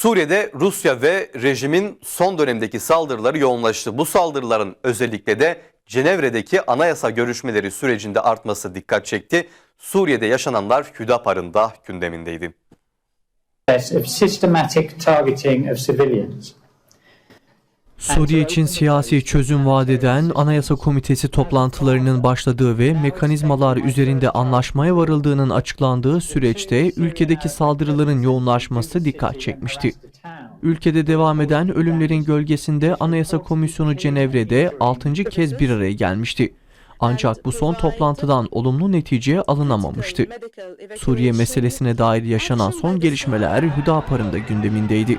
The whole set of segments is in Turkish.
Suriye'de Rusya ve rejimin son dönemdeki saldırıları yoğunlaştı. Bu saldırıların özellikle de Cenevre'deki anayasa görüşmeleri sürecinde artması dikkat çekti. Suriye'de yaşananlar Hüdapar'ın da gündemindeydi. of systematic targeting of civilians. Suriye için siyasi çözüm vaat eden Anayasa Komitesi toplantılarının başladığı ve mekanizmalar üzerinde anlaşmaya varıldığının açıklandığı süreçte ülkedeki saldırıların yoğunlaşması dikkat çekmişti. Ülkede devam eden ölümlerin gölgesinde Anayasa Komisyonu Cenevre'de 6. kez bir araya gelmişti. Ancak bu son toplantıdan olumlu netice alınamamıştı. Suriye meselesine dair yaşanan son gelişmeler Hüdapar'ın da gündemindeydi.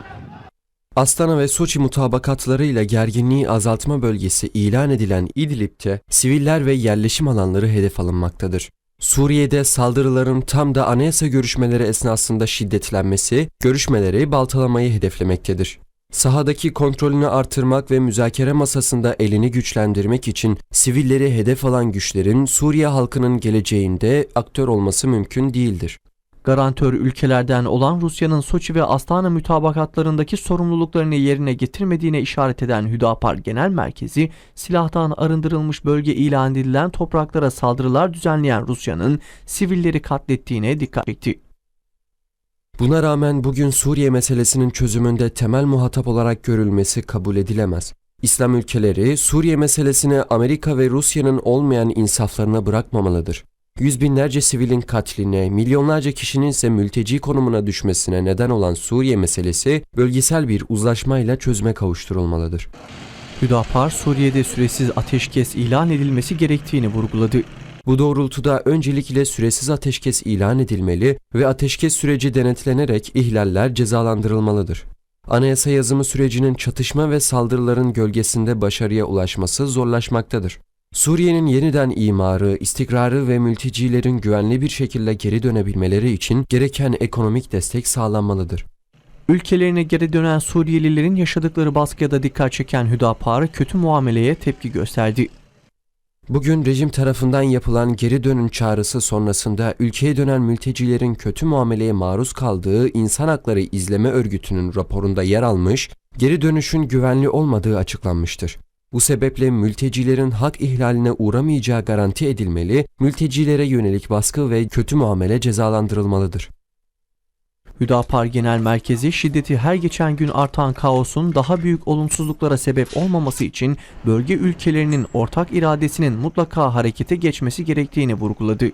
Astana ve Soçi mutabakatlarıyla gerginliği azaltma bölgesi ilan edilen İdlib'te siviller ve yerleşim alanları hedef alınmaktadır. Suriye'de saldırıların tam da anayasa görüşmeleri esnasında şiddetlenmesi, görüşmeleri baltalamayı hedeflemektedir. Sahadaki kontrolünü artırmak ve müzakere masasında elini güçlendirmek için sivilleri hedef alan güçlerin Suriye halkının geleceğinde aktör olması mümkün değildir. Garantör ülkelerden olan Rusya'nın Soçi ve Astana mütabakatlarındaki sorumluluklarını yerine getirmediğine işaret eden Hüdapar Genel Merkezi, silahtan arındırılmış bölge ilan edilen topraklara saldırılar düzenleyen Rusya'nın sivilleri katlettiğine dikkat çekti. Buna rağmen bugün Suriye meselesinin çözümünde temel muhatap olarak görülmesi kabul edilemez. İslam ülkeleri Suriye meselesini Amerika ve Rusya'nın olmayan insaflarına bırakmamalıdır. Yüz binlerce sivilin katline, milyonlarca kişinin ise mülteci konumuna düşmesine neden olan Suriye meselesi bölgesel bir uzlaşmayla çözüme kavuşturulmalıdır. Hüdapar, Suriye'de süresiz ateşkes ilan edilmesi gerektiğini vurguladı. Bu doğrultuda öncelikle süresiz ateşkes ilan edilmeli ve ateşkes süreci denetlenerek ihlaller cezalandırılmalıdır. Anayasa yazımı sürecinin çatışma ve saldırıların gölgesinde başarıya ulaşması zorlaşmaktadır. Suriye'nin yeniden imarı, istikrarı ve mültecilerin güvenli bir şekilde geri dönebilmeleri için gereken ekonomik destek sağlanmalıdır. Ülkelerine geri dönen Suriyelilerin yaşadıkları baskıya da dikkat çeken Hüdapar, kötü muameleye tepki gösterdi. Bugün rejim tarafından yapılan geri dönün çağrısı sonrasında ülkeye dönen mültecilerin kötü muameleye maruz kaldığı İnsan Hakları İzleme Örgütü'nün raporunda yer almış, geri dönüşün güvenli olmadığı açıklanmıştır. Bu sebeple mültecilerin hak ihlaline uğramayacağı garanti edilmeli, mültecilere yönelik baskı ve kötü muamele cezalandırılmalıdır. Hüdapar Genel Merkezi şiddeti her geçen gün artan kaosun daha büyük olumsuzluklara sebep olmaması için bölge ülkelerinin ortak iradesinin mutlaka harekete geçmesi gerektiğini vurguladı.